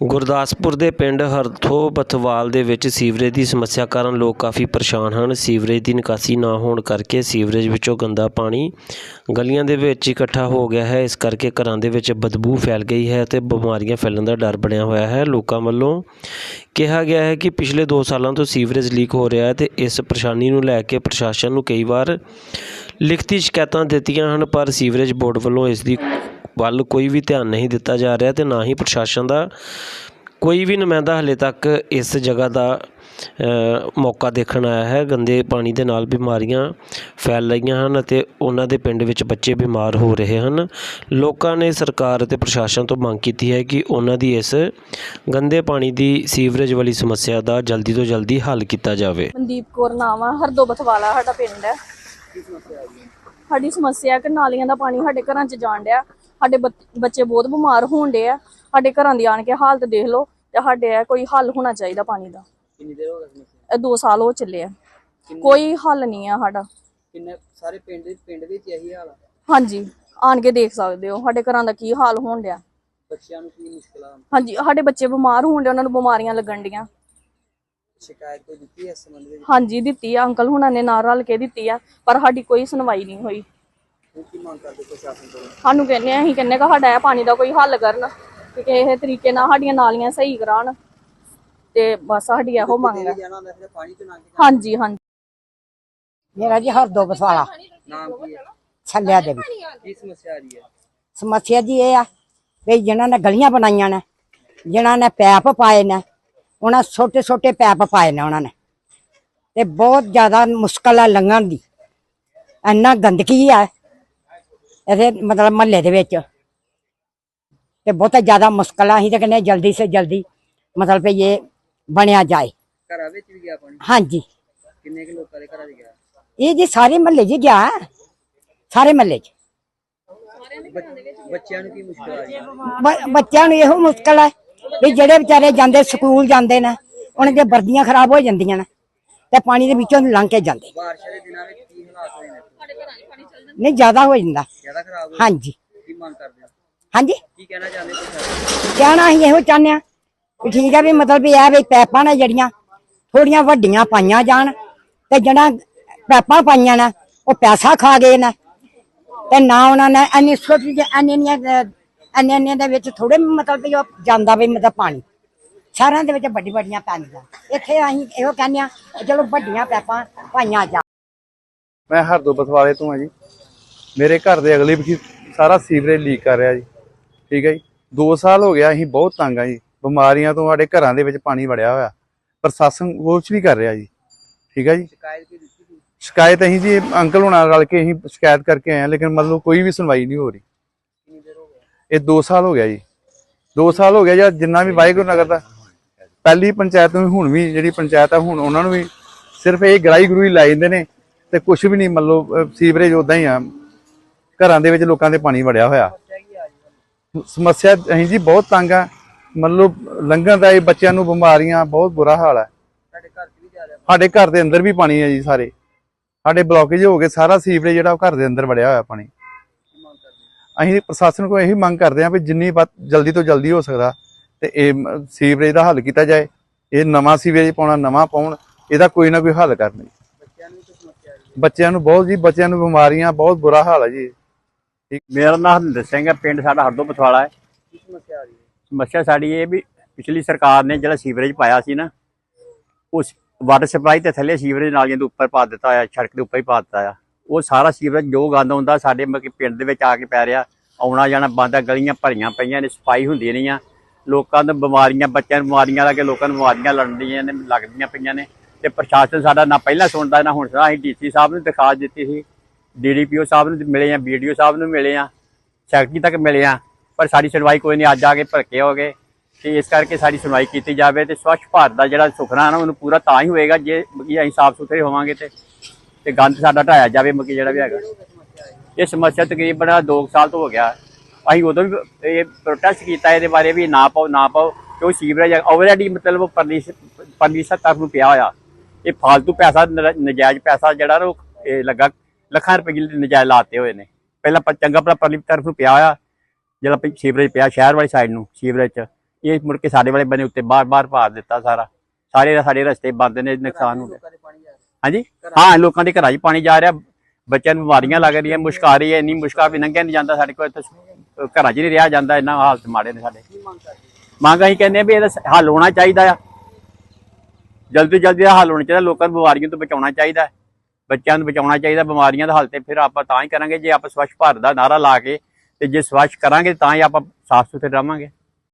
ਗੁਰਦਾਸਪੁਰ ਦੇ ਪਿੰਡ ਹਰਥੋ ਬਥਵਾਲ ਦੇ ਵਿੱਚ ਸੀਵਰੇਜ ਦੀ ਸਮੱਸਿਆ ਕਾਰਨ ਲੋਕ ਕਾਫੀ ਪਰੇਸ਼ਾਨ ਹਨ। ਸੀਵਰੇਜ ਦੀ ਨਿਕਾਸੀ ਨਾ ਹੋਣ ਕਰਕੇ ਸੀਵਰੇਜ ਵਿੱਚੋਂ ਗੰਦਾ ਪਾਣੀ ਗਲੀਆਂ ਦੇ ਵਿੱਚ ਇਕੱਠਾ ਹੋ ਗਿਆ ਹੈ। ਇਸ ਕਰਕੇ ਘਰਾਂ ਦੇ ਵਿੱਚ ਬਦਬੂ ਫੈਲ ਗਈ ਹੈ ਅਤੇ ਬਿਮਾਰੀਆਂ ਫੈਲਣ ਦਾ ਡਰ ਬਣਿਆ ਹੋਇਆ ਹੈ। ਲੋਕਾਂ ਵੱਲੋਂ ਕਿਹਾ ਗਿਆ ਹੈ ਕਿ ਪਿਛਲੇ 2 ਸਾਲਾਂ ਤੋਂ ਸੀਵਰੇਜ ਲੀਕ ਹੋ ਰਿਹਾ ਹੈ ਤੇ ਇਸ ਪਰੇਸ਼ਾਨੀ ਨੂੰ ਲੈ ਕੇ ਪ੍ਰਸ਼ਾਸਨ ਨੂੰ ਕਈ ਵਾਰ ਲਿਖਤੀ ਸ਼ਿਕਾਇਤਾਂ ਦਿੱਤੀਆਂ ਹਨ, ਪਰ ਸੀਵਰੇਜ ਬੋਰਡ ਵੱਲੋਂ ਇਸ ਦੀ ਵੱਲ ਕੋਈ ਵੀ ਧਿਆਨ ਨਹੀਂ ਦਿੱਤਾ ਜਾ ਰਿਹਾ ਤੇ ਨਾ ਹੀ ਪ੍ਰਸ਼ਾਸਨ ਦਾ ਕੋਈ ਵੀ ਨੁਮਾਇੰਦਾ ਹਲੇ ਤੱਕ ਇਸ ਜਗ੍ਹਾ ਦਾ ਮੌਕਾ ਦੇਖਣ ਆਇਆ ਹੈ। ਗੰਦੇ ਪਾਣੀ ਦੇ ਨਾਲ ਬਿਮਾਰੀਆਂ ਫੈਲ ਰਹੀਆਂ ਹਨ ਅਤੇ ਉਹਨਾਂ ਦੇ ਪਿੰਡ ਵਿੱਚ ਬੱਚੇ ਬਿਮਾਰ ਹੋ ਰਹੇ ਹਨ। ਲੋਕਾਂ ਨੇ ਸਰਕਾਰ ਅਤੇ ਪ੍ਰਸ਼ਾਸਨ ਤੋਂ ਮੰਗ ਕੀਤੀ ਹੈ ਕਿ ਉਹਨਾਂ ਦੀ ਇਸ ਗੰਦੇ ਪਾਣੀ ਦੀ ਸੀਵਰੇਜ ਵਾਲੀ ਸਮੱਸਿਆ ਦਾ ਜਲਦੀ ਤੋਂ ਜਲਦੀ ਹੱਲ ਕੀਤਾ ਜਾਵੇ। ਮਨਦੀਪ ਕੌਰ ਨਾਮ ਆ, ਹਰਦੋ ਬਥਵਾਲਾ ਸਾਡਾ ਪਿੰਡ ਹੈ। ਸਾਡੀ ਸਮੱਸਿਆ ਹੈ ਕਿ ਨਾਲੀਆਂ ਦਾ ਪਾਣੀ ਸਾਡੇ ਘਰਾਂ 'ਚ ਜਾਣ ਡਿਆ। ਸਾਡੇ ਬੱਚ- ਬਹੁਤ ਬਿਮਾਰ ਹੋਣ ਡੇ ਆ। ਸਾਡੇ ਘਰਾਂ ਦੀ ਆਣ ਕੇ ਹਾਲਤ ਦੇਖ ਲਓ ਤੇ ਸਾਡੇ ਇਹ ਕੋਈ ਹੱਲ ਹੋਣਾ ਚਾਹੀਦਾ ਪਾਣੀ ਦਾ। ਕਿੰਨੀ ਦੇਰ ਹੋ ਗਈ ਸਮੱਸਿਆ ਇਹ 2 ਸਾਲ ਹੋ ਚੱਲੇ ਆ। ਕੋਈ ਹੱਲ ਨਹੀਂ ਆ ਸਾਡਾ। ਕਿੰਨੇ ਸਾਰੇ ਪਿੰਡ ਪਿੰਡ ਵਿੱਚ ਇਹੀ ਹਾਲ ਆ? ਹਾਂਜੀ ਆਣ ਕੇ ਦੇਖ ਸਕਦੇ ਹੋ ਸਾਡੇ ਘਰਾਂ ਦਾ ਕੀ ਹਾਲ ਹੋਣ ਡਿਆ। ਬੱਚਿਆਂ ਨੂੰ ਕੀ ਮੁਸ਼ਕਲਾਂ ਹਾਂਜੀ ਸਾਡੇ ਬੱਚੇ ਬਿਮਾਰ ਹੋਣ ਡੇ ਉਹਨਾਂ ਨੂੰ ਬਿਮਾਰੀਆਂ ਲੱਗਣ ਡੀਆਂ ਸ਼ਿਕਾਇਤ ਕੋਈ ਦਿੱਤੀ ਹੈ ਇਸ ਸੰਬੰਧ ਵਿੱਚ? ਹਾਂਜੀ ਦਿੱਤੀ ਆ। ਅੰਕਲ ਹੁਣਾਂ ਨੇ ਨਾਲ ਰਲ ਕੇ ਦਿੱਤੀ ਆ ਪਰ ਸਾਡੀ ਕੋਈ ਸੁਣਵਾਈ ਨਹੀਂ ਹੋਈ। ਕੀ ਮੰਗ ਕਰਦੇ ਪ੍ਰਸ਼ਾਸਨ ਤੋਂ? ਸਾਨੂੰ ਕਹਿੰਦੇ ਆ ਅਸੀਂ ਕਹਿੰਨੇ ਕਿ ਸਾਡਾ ਇਹ ਪਾਣੀ ਦਾ ਕੋਈ ਹੱਲ ਕਰਨ ਕਿ ਕਿਸੇ ਤਰੀਕੇ ਨਾਲ ਸਾਡੀਆਂ ਨਾਲੀਆਂ ਸਹੀ ਕਰਾਉਣ ਤੇ ਬਸ ਸਾਡੀ ਇਹੋ ਮੰਗ ਹੈ ਜਾਣਾ ਹੁੰਦਾ ਫਿਰ ਪਾਣੀ ਤੋਂ ਲੰਘ ਕੇ ਹਾਂਜੀ ਹਾਂਜੀ। ਮੇਰਾ ਜੀ ਹਰਦੋ ਬਸਵਾਲਾ ਨਾਮ ਕੀ ਹੈ? ਛੱਲਿਆ ਦੇ ਵੀ ਕੀ ਸਮੱਸਿਆ ਆ ਰਹੀ ਹੈ? ਸਮੱਸਿਆ ਜੀ ਇਹ ਆ ਵੀ ਜਿਨ੍ਹਾਂ ਨੇ ਗਲੀਆਂ ਬਣਾਈਆਂ ਨੇ ਜਿਨ੍ਹਾਂ ਨੇ ਪੈਪ ਪਾਏ ਨੇ ਉਹਨਾਂ ਛੋਟੇ ਛੋਟੇ ਪੈਪ ਪਾਏ ਨੇ ਉਹਨਾਂ ਨੇ। ਤੇ ਬਹੁਤ ਜ਼ਿਆਦਾ ਮੁਸ਼ਕਲ ਆ ਲੰਘਣ ਦੀ। ਇੰਨਾ ਗੰਦਗੀ ਆ ਇਹਦੇ ਮਤਲਬ ਮਹੱਲੇ ਦੇ ਵਿੱਚ। ਤੇ ਬਹੁਤ ਜ਼ਿਆਦਾ ਮੁਸ਼ਕਲ ਆ ਅਸੀਂ ਤਾਂ ਕਹਿੰਦੇ ਹਾਂ ਜਲਦੀ ਸੇ ਜਲਦੀ ਮਤਲਬ ਵੀ ਇਹ ਬਣਿਆ ਜਾਏ। ਘਰਾਂ ਵਿੱਚ ਵੀ ਗਿਆ ਪਾਣੀ? ਹਾਂਜੀ। ਕਿੰਨੇ ਕੁ ਲੋਕਾਂ ਦੇ ਘਰਾਂ 'ਚ ਗਿਆ? ਇਹ ਜੀ ਸਾਰੇ ਮਹੱਲੇ 'ਚ ਗਿਆ। ਸਾਰੇ ਮਹੱਲੇ 'ਚ। ਬੱਚ- ਬੱਚਿਆਂ ਨੂੰ ਕੀ ਮੁਸ਼ਕਲ ਆ ਹੈ ਬੱਚਿਆਂ ਨੂੰ ਇਹੋ ਮੁਸ਼ਕਲ ਹੈ ਵੀ ਜਿਹੜੇ ਵਿਚਾਰੇ ਜਾਂਦੇ ਸਕੂਲ ਜਾਂਦੇ ਨੇ ਉਹਨਾਂ ਦੀਆਂ ਵਰਦੀਆਂ ਖਰਾਬ ਹੋ ਜਾਂਦੀਆਂ ਨੇ ਤੇ ਪਾਣੀ ਦੇ ਵਿੱਚੋਂ ਦੀ ਲੰਘ ਕੇ ਜਾਂਦੇ। ਬਾਰਿਸ਼ਾਂ ਦੇ ਦਿਨਾਂ ਵਿੱਚ ਨਹੀਂ ਜ਼ਿਆਦਾ ਹੋ ਜਾਂਦਾ। ਜ਼ਿਆਦਾ ਖਰਾਬ ਹੋਏ ਹਾਂਜੀ। ਕੀ ਮੰਗ ਕਰਦੇ ਹੋ? ਹਾਂਜੀ? ਕੀ ਕਹਿਣਾ ਚਾਹੁੰਦੇ ਪ੍ਰਸ਼ਾਸਨ ਕਹਿਣਾ ਅਸੀਂ ਇਹੋ ਚਾਹੁੰਦੇ ਹਾਂ ਵੀ ਠੀਕ ਹੈ ਵੀ ਮਤਲਬ ਵੀ ਇਹ ਵੀ ਪੈਪਾਂ ਨੇ ਜਿਹੜੀਆਂ ਥੋੜੀਆਂ ਵੱਡੀਆਂ ਪਾਈਆਂ ਜਾਣ ਤੇ ਜਿਹੜਾ ਪੈਪਾਂ ਪਾਈਆਂ ਨੇ ਉਹ ਪੈਸਾ ਖਾ ਗਏ ਨੇ ਤੇ ਨਾ ਉਹਨਾਂ ਨੇ ਇੰਨੀ ਜਿਹੀ ਇੰਨੀ ਇੰਨੀਆਂ ਇੰਨੇ ਇੰਨੇ ਦੇ ਵਿੱਚ ਥੋੜੇ ਮਤਲਬ ਵੀ ਉਹ ਜਾਂਦਾ ਵੀ ਮਤਲਬ ਪਾਣੀ। ਸ਼ਹਿਰਾਂ ਦੇ ਵਿੱਚ ਵੱਡੀ ਵੱਡੀਆਂ ਪੈਂਦੀਆਂ ਇੱਥੇ ਅਸੀਂ ਇਹੋ ਕਹਿੰਦੇ ਆ ਚਲੋ ਵੱਡੀਆਂ ਪੈਪਾਂ ਪਾਈਆਂ ਜਾ ਮੈਂ ਹਰਦੋ ਬਥਵਾਲੇ ਤੋਂ ਆ ਜੀ। ਮੇਰੇ ਘਰ ਦੇ ਅਗਲੇ ਵੀ ਸਾਰਾ ਸੀਵਰੇਜ ਲੀਕ ਕਰ ਰਿਹਾ ਜੀ। ਠੀਕ ਹੈ ਜੀ। 2 ਸਾਲ ਹੋ ਗਿਆ ਅਸੀਂ ਬਹੁਤ ਤੰਗ ਆ ਜੀ। ਬਿਮਾਰੀਆਂ ਤੋਂ ਸਾਡੇ ਘਰਾਂ ਦੇ ਵਿੱਚ ਪਾਣੀ ਵੜਿਆ ਹੋਇਆ। ਪ੍ਰਸ਼ਾਸਨ ਕੁਛ ਵੀ ਕਰ ਰਿਹਾ ਜੀ। ਠੀਕ ਹੈ ਜੀ। ਸ਼ਿਕਾਇਤ ਅਸੀਂ ਜੀ ਅੰਕਲ ਹੁਣਾਂ ਨਾਲ ਰਲ ਕੇ ਅਸੀਂ ਸ਼ਿਕਾਇਤ ਕਰਕੇ ਆਏ ਹਾਂ ਲੇਕਿਨ ਮਤਲਬ ਕੋਈ ਵੀ ਸੁਣਵਾਈ ਨਹੀਂ ਹੋ ਰਹੀ। ਇਹ 2 ਸਾਲ ਹੋ ਗਿਆ ਜੀ। 2 ਸਾਲ ਹੋ ਗਿਆ ਜਾਂ ਜਿੰਨਾ ਵੀ ਵਾਹਿਗੁਰੂ ਨਗਰ ਦਾ। ਪਹਿਲੀ ਪੰਚਾਇਤ ਨੂੰ ਹੁਣ ਵੀ ਜਿਹੜੀ ਪੰਚਾਇਤ ਆ ਹੁਣ ਉਹਨਾਂ ਨੂੰ ਵੀ ਸਿਰਫ ਇਹ ਗਰਾਈ ਗਰੂਈ ਲਾਈ ਜਾਂਦੇ ਨੇ। ਤੇ ਕੁਝ ਵੀ ਨਹੀਂ ਮਤਲਬ ਅਹ, ਸੀਵਰੇਜ ਉਦਾਂ ਹੀ ਆ। ਘਰਾਂ ਦੇ ਵਿੱਚ ਲੋਕਾਂ ਦੇ ਪਾਣੀ ਵੜਿਆ ਹੋਇਆ। ਸਮੱਸਿਆ ਅਸੀਂ ਜੀ ਬਹੁਤ ਤੰਗ ਆ। ਮਤਲਬ ਲੰਘਣ ਦਾ ਇਹ ਬੱਚਿਆਂ ਨੂੰ ਬਿਮਾਰੀਆਂ ਬਹੁਤ ਬੁਰਾ ਹਾਲ ਹੈ ਸਾਡੇ ਘਰ ਸਾਡੇ ਘਰ ਦੇ ਅੰਦਰ ਵੀ ਪਾਣੀ ਹੈ ਜੀ ਸਾਰੇ। ਸਾਡੇ ਬਲੌਕੇਜ ਹੋ ਗਏ ਸਾਰਾ ਸੀਵਰੇਜ ਜਿਹੜਾ ਉਹ ਘਰ ਦੇ ਅੰਦਰ ਵੜਿਆ ਹੋਇਆ ਪਾਣੀ। ਅਸੀਂ ਪ੍ਰਸ਼ਾਸਨ ਕੋਲ ਇਹੀ ਮੰਗ ਕਰਦੇ ਹਾਂ ਵੀ ਜਿੰਨੀ ਜਲਦੀ ਤੋਂ ਜਲਦੀ ਹੋ ਸਕਦਾ ਤੇ ਇਹ ਸੀਵਰੇਜ ਦਾ ਹੱਲ ਕੀਤਾ ਜਾਏ। ਇਹ ਨਵਾਂ ਸੀਵਰੇਜ ਪਾਉਣਾ ਨਵਾਂ ਪਾਉਣ ਇਹਦਾ ਕੋਈ ਨਾ ਕੋਈ ਹੱਲ ਕਰਨੀ ਬੱਚਿਆਂ ਨੂੰ ਵੀ ਕੋਈ ਸਮੱਸਿਆ ਆ ਰਹੀ ਹੈ ਬੱਚਿਆਂ ਨੂੰ ਬਹੁਤ ਜੀ ਬੱਚਿਆਂ ਨੂੰ ਬਿਮਾਰੀਆਂ ਬਹੁਤ ਬੁਰਾ ਹਾਲ ਹੈ ਜੀ। ਮੇਰਾ ਨਾਮ ਹਰਿੰਦਰ ਸਿੰਘ ਹੈ ਪਿੰਡ ਸਾਡਾ ਹਰਦੋ ਪਥਵਾਲਾ ਹੈ। ਕੀ ਸਮੱਸਿਆ ਆ ਰਹੀ ਹੈ? ਸਮੱਸਿਆ ਸਾਡੀ ਇਹ ਵੀ ਪਿਛਲੀ ਸਰਕਾਰ ਨੇ ਜਿਹੜਾ ਸੀਵਰੇਜ ਪਾਇਆ ਸੀ ਨਾ ਉਸ ਵਾਟਰ ਸਪਲਾਈ ਤੇ ਥੱਲੇ ਸੀਵਰੇਜ ਨਾਲੀਆਂ ਦੇ ਉੱਪਰ ਪਾ ਦਿੱਤਾ ਆ ਸੜਕ ਦੇ ਉੱਪਰ ਹੀ ਪਾ ਦਿੱਤਾ ਆ ਉਹ ਸਾਰਾ ਸੀਵਰੇਜ ਜੋ ਗੰਦ ਹੁੰਦਾ ਸਾਡੇ ਮਤਲਬ ਕਿ ਪਿੰਡ ਦੇ ਵਿੱਚ ਆ ਕੇ ਪੈ ਰਿਹਾ ਆਉਣਾ ਜਾਣਾ ਬੰਦ ਆ ਗਲੀਆਂ ਭਰੀਆਂ ਪਈਆਂ ਨੇ ਸਫ਼ਾਈ ਹੁੰਦੀ ਨਹੀਂ ਆ ਲੋਕਾਂ ਨੂੰ ਬਿਮਾਰੀਆਂ ਬੱਚਿਆਂ ਨੂੰ ਬਿਮਾਰੀਆਂ ਲੱਗੇ ਲੋਕਾਂ ਨੂੰ ਬਿਮਾਰੀਆਂ ਲੜਦੀਆਂ ਨੇ ਲੱਗਦੀਆਂ ਪਈਆਂ ਨੇ। ਤੇ ਪ੍ਰਸ਼ਾਸਨ ਸਾਡਾ ਨਾ ਪਹਿਲਾਂ ਸੁਣਦਾ ਨਾ ਹੁਣ ਸੁਣਦਾ ਅਸੀਂ ਡੀਸੀ ਸਾਹਿਬ ਨੂੰ ਦਿਖਾ ਦਿੱਤੀ ਸੀ, ਡੀਡੀਪੀਓ ਸਾਹਿਬ ਨੂੰ ਮਿਲੇ ਆ, ਬੀਡੀਓ ਸਾਹਿਬ ਨੂੰ ਮਿਲੇ ਆ, ਸੈਕਟਰੀ ਤੱਕ ਮਿਲੇ ਆ, ਪਰ ਸਾਡੀ ਸੁਣਵਾਈ ਕੋਈ ਨਹੀਂ, ਅੱਜ ਆ ਕੇ ਭੜਕੇ ਹੋ ਗਏ ਤੇ ਇਸ ਕਰਕੇ ਸਾਡੀ ਸੁਣਵਾਈ ਕੀਤੀ ਜਾਵੇ ਤੇ ਸਵੱਛ ਭਾਰਤ ਦਾ ਜਿਹੜਾ ਸੁਖਨਾ ਨਾ ਉਹਨੂੰ ਪੂਰਾ ਤਾਂ ਹੀ ਹੋਏਗਾ ਜੇ ਮਤਲਬ ਅਸੀਂ ਸਾਫ਼ ਸੁਥਰੇ ਹੋਵਾਂਗੇ ਤੇ ਤੇ ਗੰਦ ਸਾਡਾ ਢਾਇਆ ਜਾਵੇ ਮਤਲਬ ਜਿਹੜਾ ਵੀ ਹੈਗਾ। ਇਹ ਸਮੱਸਿਆ ਤਕਰੀਬਨ 2 ਸਾਲ ਤੋਂ ਹੋ ਗਿਆ। ਅਸੀਂ ਉਦੋਂ ਵੀ ਇਹ ਪ੍ਰੋਟੈਸਟ ਕੀਤਾ, ਇਹਦੇ ਬਾਰੇ ਵੀ ਨਾ ਪਾਓ ਨਾ ਪਾਓ, ਕਿਉਂ ਸੀਵਰੇਜ ਆਲਰੇਡੀ ਮਤਲਬ ਪਰਲੀ ਪਰਲੀ ਤੱਕ ਨੂੰ ਪਿਆ ਹੋਇਆ। ਇਹ ਫालतू ਪੈਸਾ ਨਜਾਇਜ਼ ਪੈਸਾ ਜਿਹੜਾ ਉਹ, ਇਹ ਲੱਗਾ, ਲੱਖਾਂ ਰੁਪਏ ਦੇ ਨਜਾਇਜ਼ ਲਾਤੇ ਹੋਏ ਨੇ। ਪਹਿਲਾਂ ਪ- ਚੰਗਾ ਭਲਾ ਪਰਲੀ ਤਰਫ ਨੂੰ ਪਿਆ ਹੋਇਆ ਜਿਹੜਾ ਸੀਵਰੇਜ ਪਿਆ ਸ਼ਹਿਰ ਵਾਲੀ ਸਾਈਡ ਨੂੰ, ਸੀਵਰੇਜ ਚ। ਇਹ ਮੁੜ ਕੇ ਸਾਡੇ ਵਾਲੇ ਬੰਨੇ ਉੱਤੇ ਬਾਹਰ ਬਾਹਰ ਪਾ ਦਿੱਤਾ ਸਾਰਾ। ਸਾਰੇ ਸਾਡੇ ਰਸਤੇ ਬੰਦ ਨੇ, ਨੁਕਸਾਨ ਹੋ ਗਿਆ। ਹਾਂਜੀ? ਹਾਂ, ਲੋਕਾਂ ਦੇ ਘਰਾਂ 'ਚ ਪਾਣੀ ਜਾ ਰਿਹਾ, ਬੱਚਿਆਂ ਨੂੰ ਬਿਮਾਰੀਆਂ ਲੱਗ ਰਹੀਆਂ, ਮੁਸ਼ਕ ਆ ਰਹੀ ਹੈ, ਇੰਨੀ ਮੁਸ਼ਕਾ ਵੀ ਲੰਘਿਆ ਨਹੀਂ ਜਾਂਦਾ ਸਾਡੇ ਕੋਲ, ਇੱਥੇ ਘਰਾਂ 'ਚ ਨਹੀਂ ਰਿਹਾ ਜਾਂਦਾ, ਇੰਨਾ ਹਾਲਤ ਮਾੜੇ ਨੇ ਸਾਡੇ। ਮੰਗ ਅਸੀਂ ਕਹਿੰਦੇ ਵੀ ਇਹਦਾ ਹੱਲ ਹੋਣਾ ਚਾਹੀਦਾ ਆ। ਜਲਦੀ ਤੋਂ ਜਲਦੀ ਦਾ ਹੱਲ ਹੋਣਾ ਚਾਹੀਦਾ, ਲੋਕਾਂ ਨੂੰ ਬਿਮਾਰੀਆਂ ਤੋਂ ਬਚਾਉਣਾ ਚਾਹੀਦਾ ਬੱਚਿਆਂ ਨੂੰ ਬਚਾਉਣਾ ਚਾਹੀਦਾ, ਬਿਮਾਰੀਆਂ ਦਾ ਹੱਲ ਤੇ ਫਿਰ ਆਪਾਂ ਤਾਂ ਹੀ ਕਰਾਂਗੇ, ਜੇ ਆਪਾਂ ਸਵੱਛ ਭਾਰਤ ਦਾ ਨਾਰਾ ਲਾ ਕੇ ਤੇ ਜੇ ਸਵੱਛ ਕਰਾਂਗੇ ਤਾਂ ਹੀ ਆਪਾਂ ਸਾਫ਼ ਸੁਥਰੇ ਰਵਾਂਗੇ